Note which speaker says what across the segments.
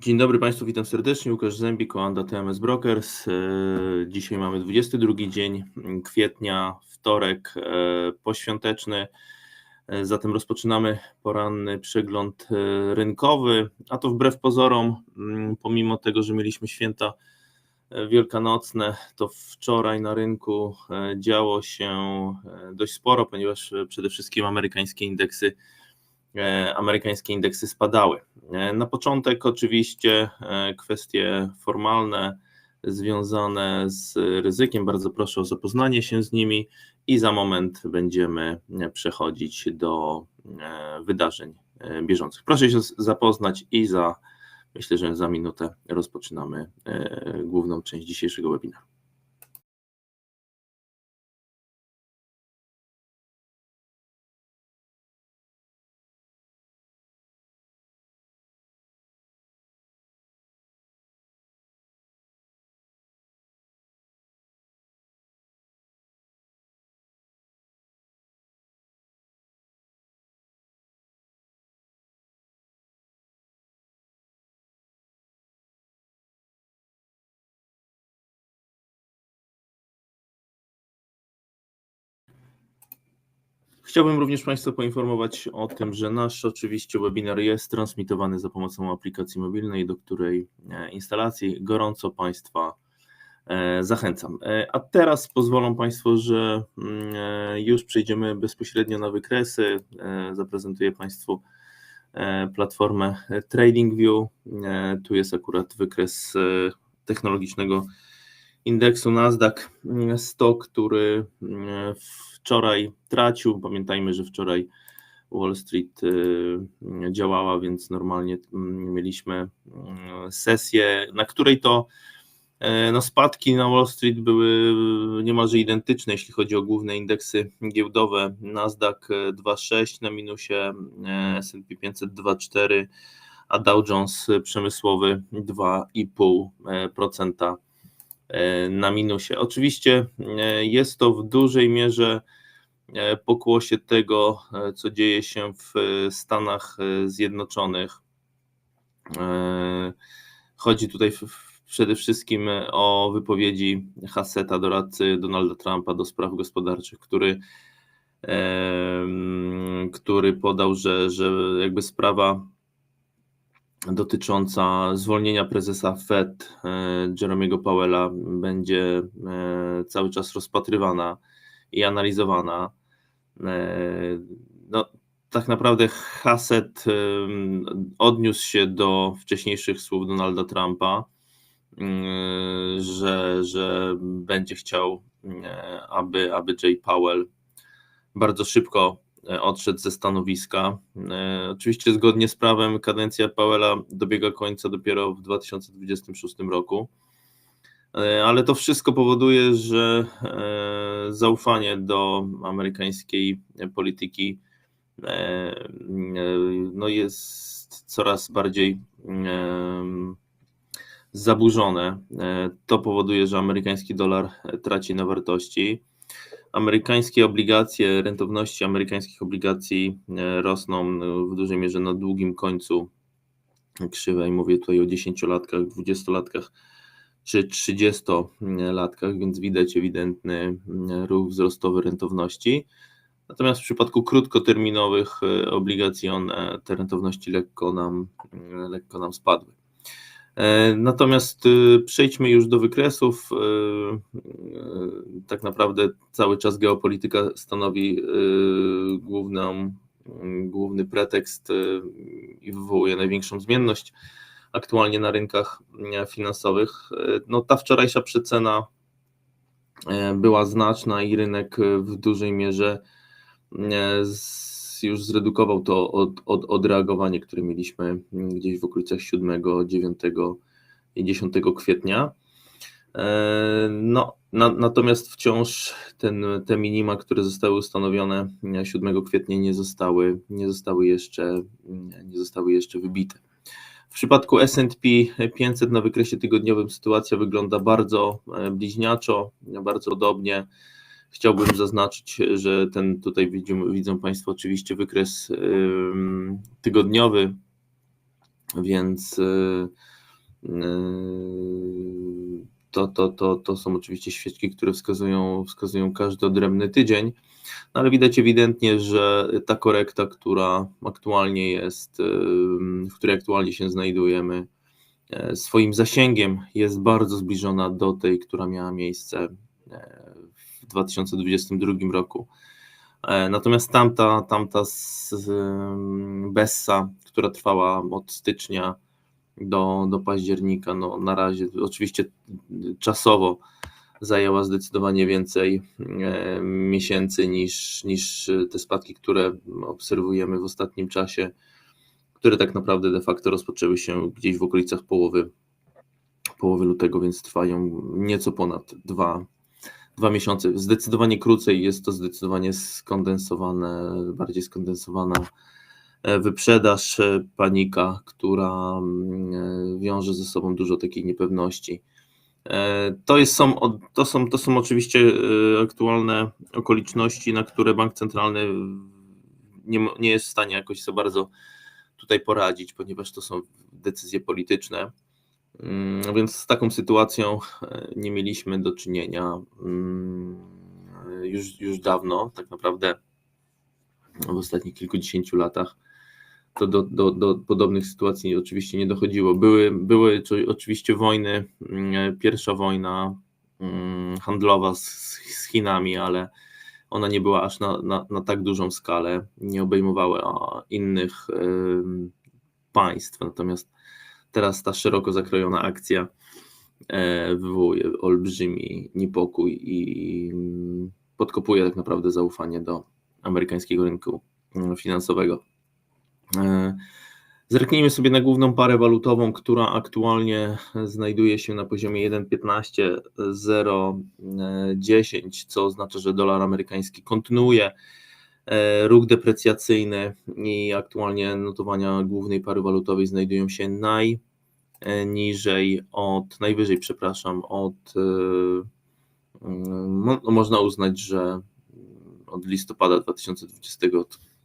Speaker 1: Dzień dobry Państwu, witam serdecznie. Łukasz Zębik, Oanda TMS Brokers. E, Dzisiaj mamy 22 dzień kwietnia, wtorek e, poświąteczny. E, Zatem rozpoczynamy poranny przegląd rynkowy, a to wbrew pozorom, mm, pomimo tego, że mieliśmy święta wielkanocne, to wczoraj na rynku działo się dość sporo, ponieważ przede wszystkim amerykańskie indeksy amerykańskie indeksy spadały. E, Na początek oczywiście e, kwestie formalne związane z ryzykiem. Bardzo proszę o zapoznanie się z nimi i za moment będziemy e, przechodzić do e, wydarzeń e, bieżących. Proszę się zapoznać i za myślę, że za minutę rozpoczynamy e, główną część dzisiejszego webinaru. Chciałbym również Państwa poinformować o tym, że nasz oczywiście webinar jest transmitowany za pomocą aplikacji mobilnej, do której e, instalacji gorąco Państwa e, zachęcam. E, A teraz pozwolą Państwo, że mm, już przejdziemy bezpośrednio na wykresy. Zaprezentuję Państwu platformę TradingView. Tu jest akurat wykres technologicznego indeksu Nasdaq 100, który mm, wczoraj tracił. Pamiętajmy, że wczoraj Wall Street y, działała, więc normalnie mm, mieliśmy mm, sesję, na której to e, no, spadki na Wall Street były niemalże identyczne, jeśli chodzi o główne indeksy giełdowe. Nasdaq e, 2,6 na minusie, e, S&P 500 2,4, a Dow Jones przemysłowy 2,5% e, na minusie. Oczywiście e, jest to w dużej mierze e, pokłosie tego, e, co dzieje się w e, Stanach e, Zjednoczonych. E, Chodzi tutaj przede wszystkim o wypowiedzi Hasseta, doradcy Donalda Trumpa do spraw gospodarczych, który, który podał, że, że jakby sprawa dotycząca zwolnienia prezesa Fed e, Jeremiego Powella będzie e, cały czas rozpatrywana i analizowana. E, No, tak naprawdę Hassett odniósł się do wcześniejszych słów Donalda Trumpa, że, że będzie chciał, aby, aby Jay Powell bardzo szybko odszedł ze stanowiska. E, Oczywiście zgodnie z prawem kadencja Powella dobiega końca dopiero w 2026 roku, E, ale to wszystko powoduje, że e, zaufanie do amerykańskiej polityki e, e, no jest coraz bardziej zaburzone. E, To powoduje, że amerykański dolar traci na wartości. Amerykańskie obligacje, rentowności amerykańskich obligacji e, rosną e, w dużej mierze na długim końcu krzywej. Mówię tutaj o 10-latkach, 20-latkach czy 30-latkach, więc widać ewidentny e, ruch wzrostowy rentowności. Natomiast w przypadku krótkoterminowych obligacji one, te rentowności lekko nam, lekko nam spadły. E, Natomiast e, przejdźmy już do wykresów. E, e, Tak naprawdę cały czas geopolityka stanowi e, główną, główny pretekst e, i wywołuje największą zmienność aktualnie na rynkach finansowych. No, ta wczorajsza przecena była znaczna i rynek w dużej mierze e, już zredukował to od, od, odreagowanie, które mieliśmy mm, gdzieś w okolicach 7, 9 i 10 kwietnia. E, No, na, natomiast wciąż ten, te minima, które zostały ustanowione e, 7 kwietnia nie zostały, nie zostały jeszcze, nie zostały jeszcze wybite. W przypadku S&P 500 na wykresie tygodniowym sytuacja wygląda bardzo e, bliźniaczo, bardzo podobnie. Chciałbym zaznaczyć, że ten tutaj widzą, widzą Państwo oczywiście wykres tygodniowy Więc y, y, to, to, to, to są oczywiście świeczki, które wskazują, wskazują każdy odrębny tydzień, no ale widać ewidentnie, że ta korekta, która aktualnie jest, w której aktualnie się znajdujemy, e, swoim zasięgiem jest bardzo zbliżona do tej, która miała miejsce w 2022 roku. E, natomiast tamta, tamta z Bessa, która trwała od stycznia do, do października, no na razie oczywiście czasowo zajęła zdecydowanie więcej e, miesięcy niż, niż te spadki, które obserwujemy w ostatnim czasie, które tak naprawdę de facto rozpoczęły się gdzieś w okolicach połowy, połowy lutego, więc trwają nieco ponad dwa, dwa miesiące. Zdecydowanie krócej jest to zdecydowanie skondensowane, bardziej skondensowana e, wyprzedaż, e, panika, która mm, wiąże ze sobą dużo takiej niepewności E, to, jest, są, to, są, to są oczywiście e, aktualne okoliczności, na które bank centralny nie, nie jest w stanie jakoś za bardzo tutaj poradzić, ponieważ to są decyzje polityczne. Mm, więc z taką sytuacją e, nie mieliśmy do czynienia mm, już, już dawno, tak naprawdę w ostatnich kilkudziesięciu latach to do, do, do podobnych sytuacji oczywiście nie dochodziło. Były, były oczywiście wojny, mm, pierwsza wojna handlowa z, z Chinami, ale ona nie była aż na, na, na tak dużą skalę, nie obejmowała innych państw. Natomiast teraz ta szeroko zakrojona akcja e, wywołuje olbrzymi niepokój i mm, podkopuje tak naprawdę zaufanie do amerykańskiego rynku finansowego. E, zerknijmy sobie na główną parę walutową, która aktualnie znajduje się na poziomie 1,15,010, co oznacza, że dolar amerykański kontynuuje e, ruch deprecjacyjny i aktualnie notowania głównej pary walutowej znajdują się najniżej od, najwyżej, przepraszam, od, e, no, można uznać, że od listopada 2020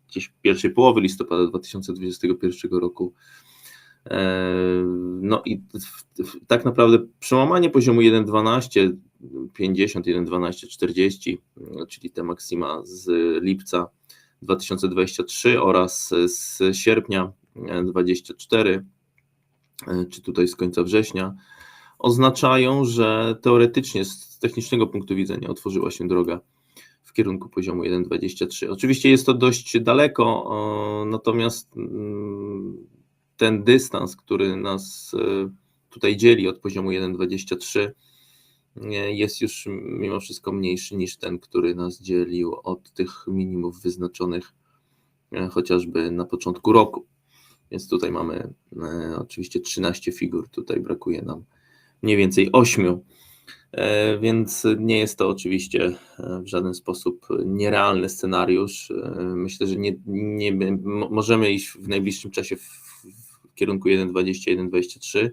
Speaker 1: gdzieś pierwszej połowy listopada 2021 roku. E, no i tak naprawdę przełamanie poziomu 1.12, 50, 1.12, 40, czyli te maksima z lipca 2023 oraz z sierpnia 2024, e, czy tutaj z końca września, oznaczają, że teoretycznie z technicznego punktu widzenia otworzyła się droga kierunku poziomu 1,23. Oczywiście jest to dość daleko, natomiast mm, ten dystans, który nas e, tutaj dzieli od poziomu 1,23 jest już mimo wszystko mniejszy niż ten, który nas dzielił od tych minimów wyznaczonych e, chociażby na początku roku. Więc tutaj mamy e, oczywiście 13 figur, tutaj brakuje nam mniej więcej 8. E, więc nie jest to oczywiście w żaden sposób nierealny scenariusz. Myślę, że nie, nie możemy iść w najbliższym czasie w kierunku 1,20-1,23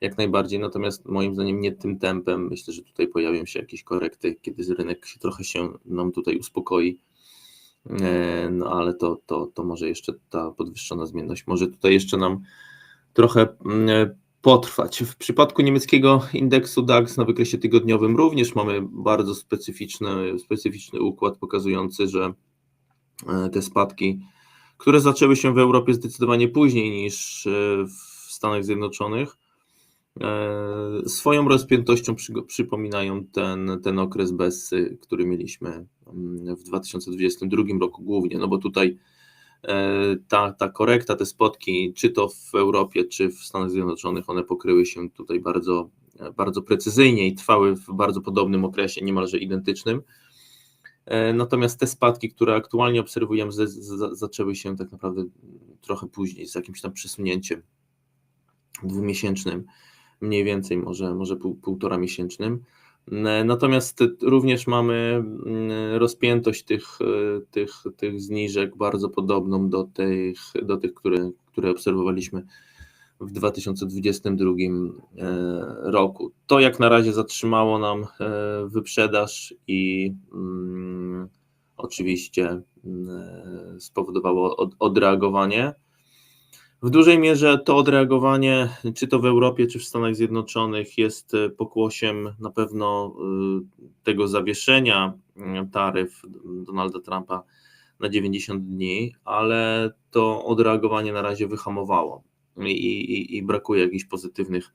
Speaker 1: jak najbardziej, natomiast moim zdaniem nie tym tempem. Myślę, że tutaj pojawią się jakieś korekty, kiedy rynek się trochę się nam tutaj uspokoi. No ale to, to, to może jeszcze ta podwyższona zmienność, może tutaj jeszcze nam trochę mm, potrwać. W przypadku niemieckiego indeksu DAX na wykresie tygodniowym również mamy bardzo specyficzny, specyficzny układ pokazujący, że e, te spadki, które zaczęły się w Europie zdecydowanie później niż e, w Stanach Zjednoczonych, e, swoją rozpiętością przy, przypominają ten, ten okres Bessy, który mieliśmy mm, w 2022 roku głównie, no bo tutaj E, ta, ta korekta, te spotki, czy to w Europie, czy w Stanach Zjednoczonych, one pokryły się tutaj bardzo, bardzo precyzyjnie i trwały w bardzo podobnym okresie, niemalże identycznym. E, natomiast te spadki, które aktualnie obserwujemy, z, z, zaczęły się tak naprawdę trochę później, z jakimś tam przesunięciem dwumiesięcznym, mniej więcej, może, może pół, półtora miesięcznym. E, natomiast również mamy mm, rozpiętość tych, e, tych, tych zniżek bardzo podobną do tych, do tych które, które obserwowaliśmy w 2022 e, roku. To jak na razie zatrzymało nam wyprzedaż i mm, oczywiście mm, spowodowało od, odreagowanie. W dużej mierze to odreagowanie, czy to w Europie, czy w Stanach Zjednoczonych, jest e, pokłosiem na pewno tego zawieszenia y, taryf Donalda Trumpa na 90 dni, ale to odreagowanie na razie wyhamowało i, i, i brakuje jakichś pozytywnych,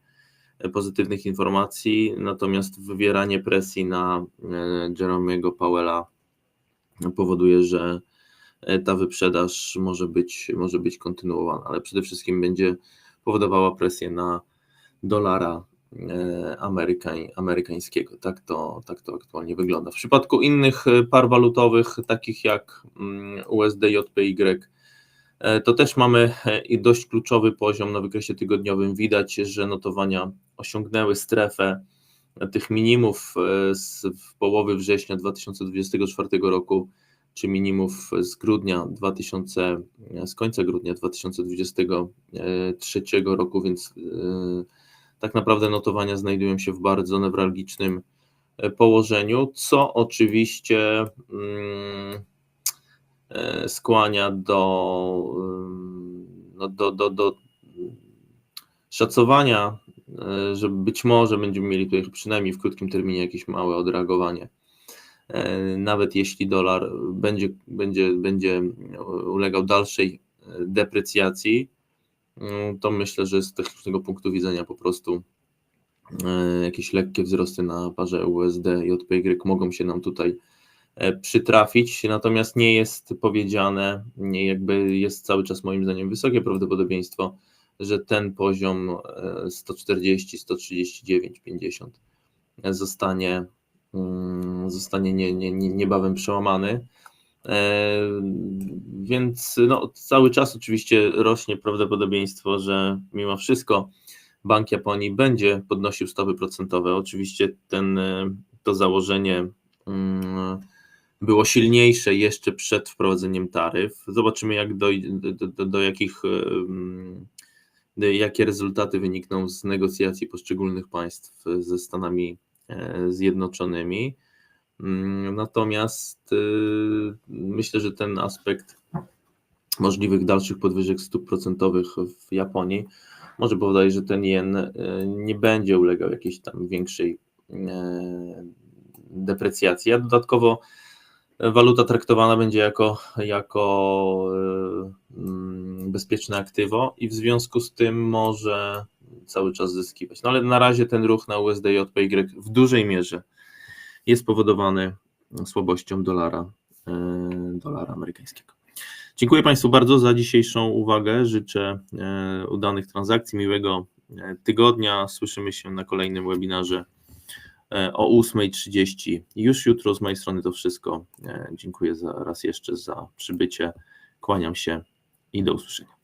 Speaker 1: pozytywnych informacji, natomiast wywieranie presji na e, Jeremiego Powella powoduje, że E, ta wyprzedaż może być, może być kontynuowana, ale przede wszystkim będzie powodowała presję na dolara e, amerykań, amerykańskiego. Tak to, tak to aktualnie wygląda. W przypadku innych par walutowych, takich jak mm, USD, JPY, to też mamy dość kluczowy poziom na wykresie tygodniowym. Widać, że notowania osiągnęły strefę tych minimów z połowy września 2024 roku czy minimów z grudnia 2000, z końca grudnia 2023 roku, więc e, tak naprawdę notowania znajdują się w bardzo newralgicznym e, położeniu, co oczywiście mm, e, skłania do, no do, do, do szacowania, że być może będziemy mieli tutaj przynajmniej w krótkim terminie jakieś małe odreagowanie. E, nawet jeśli dolar będzie, będzie, będzie ulegał dalszej deprecjacji, mm, to myślę, że z technicznego punktu widzenia po prostu e, jakieś lekkie wzrosty na parze USD i JPY mogą się nam tutaj e, przytrafić, natomiast nie jest powiedziane, nie jakby jest cały czas moim zdaniem wysokie prawdopodobieństwo, że ten poziom 140, 139, 50 zostanie Mm, zostanie nie, nie, nie, niebawem przełamany. E, więc no, cały czas oczywiście rośnie prawdopodobieństwo, że mimo wszystko Bank Japonii będzie podnosił stopy procentowe. Oczywiście ten, e, to założenie mm, było silniejsze jeszcze przed wprowadzeniem taryf. Zobaczymy, jak do, do, do, do jakich, jakie rezultaty wynikną z negocjacji poszczególnych państw ze Stanami E, zjednoczonymi. Mm, natomiast y, myślę, że ten aspekt możliwych dalszych podwyżek stóp procentowych w Japonii może powodować, że ten jen e, nie będzie ulegał jakiejś tam większej e, deprecjacji. A dodatkowo waluta traktowana będzie jako, jako mm, bezpieczne aktywo i w związku z tym może cały czas zyskiwać. No ale na razie ten ruch na USD JPY w dużej mierze jest powodowany słabością dolara, e, dolara amerykańskiego. Dziękuję Państwu bardzo za dzisiejszą uwagę. Życzę e, udanych transakcji, miłego tygodnia. Słyszymy się na kolejnym webinarze o 8.30. Już jutro z mojej strony to wszystko. Dziękuję za, raz jeszcze za przybycie. Kłaniam się i do usłyszenia.